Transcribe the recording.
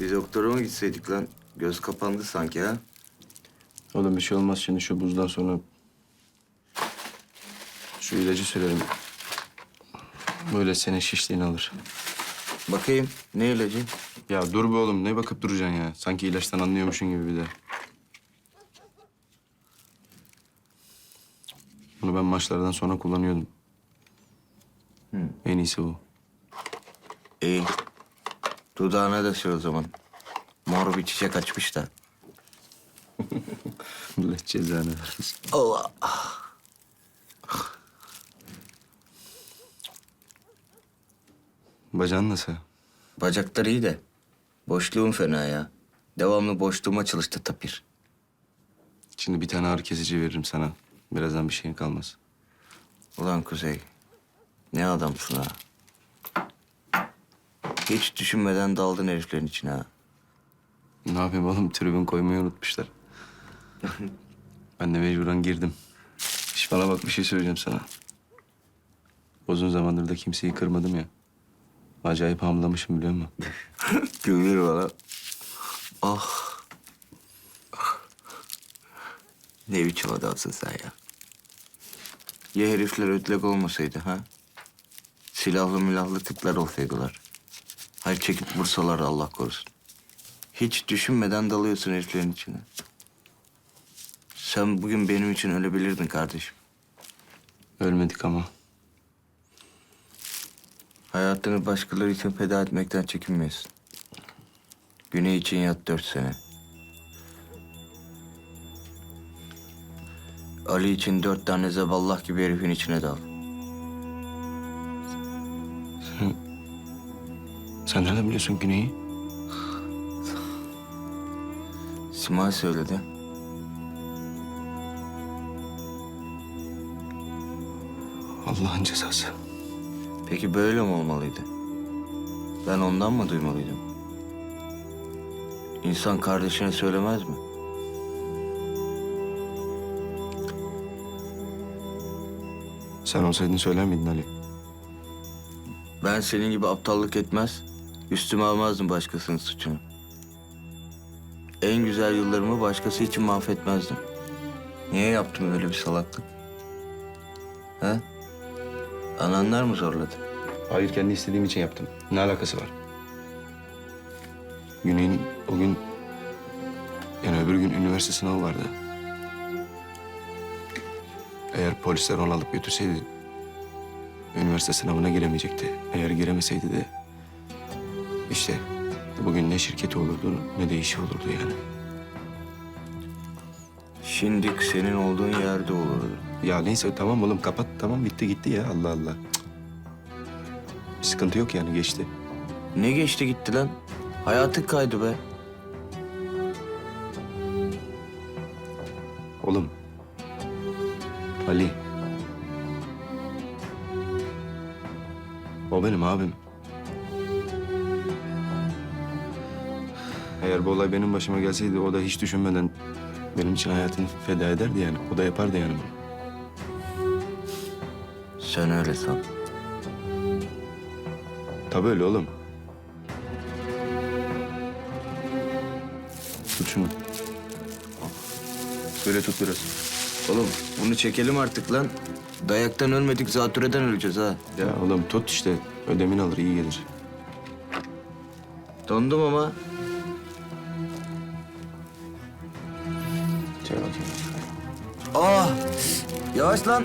Bir doktora mı gitseydik lan? Göz kapandı sanki ha? Oğlum bir şey olmaz şimdi şu buzdan sonra. Şu ilacı sürelim. Böyle senin şişliğini alır. Bakayım ne ilacı? Ya dur be oğlum ne bakıp duracaksın ya? Sanki ilaçtan anlıyormuşsun gibi bir de. Bunu ben maçlardan sonra kullanıyordum. En iyisi bu. İyi. Dudağına da sür o zaman. Mor bir çiçek açmış da. Allah cezanı versin. Allah. Bacağın nasıl? Bacakları iyi de. Boşluğum fena ya. Devamlı boşluğuma çalıştı tapir. Şimdi bir tane ağrı kesici veririm sana. Birazdan bir şeyin kalmaz. Ulan Kuzey. Ne adamsın ha. Hiç düşünmeden daldın heriflerin içine ha. Ne yapayım oğlum? Tribün koymayı unutmuşlar. ben de mecburen girdim. Şş bana bak bir şey söyleyeceğim sana. Uzun zamandır da kimseyi kırmadım ya. Acayip hamlamışım biliyor musun? Gülür bana. Ah. Ah. Ne biçim adamsın sen ya. Ya herifler ötlek olmasaydı ha? Silahlı milahlı tipler olsaydılar. Hayır çekip vursalar Allah korusun. Hiç düşünmeden dalıyorsun heriflerin içine. Sen bugün benim için ölebilirdin kardeşim. Ölmedik ama. Hayatını başkaları için feda etmekten çekinmiyorsun. Güney için yat dört sene. Ali için dört tane zeballah gibi herifin içine dal. Sen nereden biliyorsun Güney'i? Simay söyledi. Allah'ın cezası. Peki böyle mi olmalıydı? Ben ondan mı duymalıydım? İnsan kardeşine söylemez mi? Sen olsaydın söyler miydin Ali? Ben senin gibi aptallık etmez, üstüme almazdım başkasının suçunu. En güzel yıllarımı başkası için mahvetmezdim. Niye yaptım öyle bir salaklık? Ha? Ananlar mı zorladı? Hayır kendi istediğim için yaptım. Ne alakası var? Güney'in o gün... Yani öbür gün üniversite sınavı vardı. Eğer polisler onu alıp götürseydi... Üniversite sınavına giremeyecekti. Eğer giremeseydi de... işte bugün ne şirketi olurdu ne de işi olurdu yani. Şimdik senin olduğun yerde olurdu. Ya neyse tamam oğlum kapat tamam bitti gitti ya Allah Allah. Cık. Bir sıkıntı yok yani geçti. Ne geçti gitti lan? Hayatın kaydı be. Oğlum. Ali. O benim abim. Eğer bu olay benim başıma gelseydi o da hiç düşünmeden benim için hayatını feda ederdi yani. O da yapardı yani bunu. Sen öyle san. Tabii öyle oğlum. Tut şunu. Böyle tut biraz. Oğlum bunu çekelim artık lan. Dayaktan ölmedik zatürreden öleceğiz ha. Ya oğlum tut işte. Ödemin alır iyi gelir. Dondum ama. Bakayım. Ah! Yavaş lan.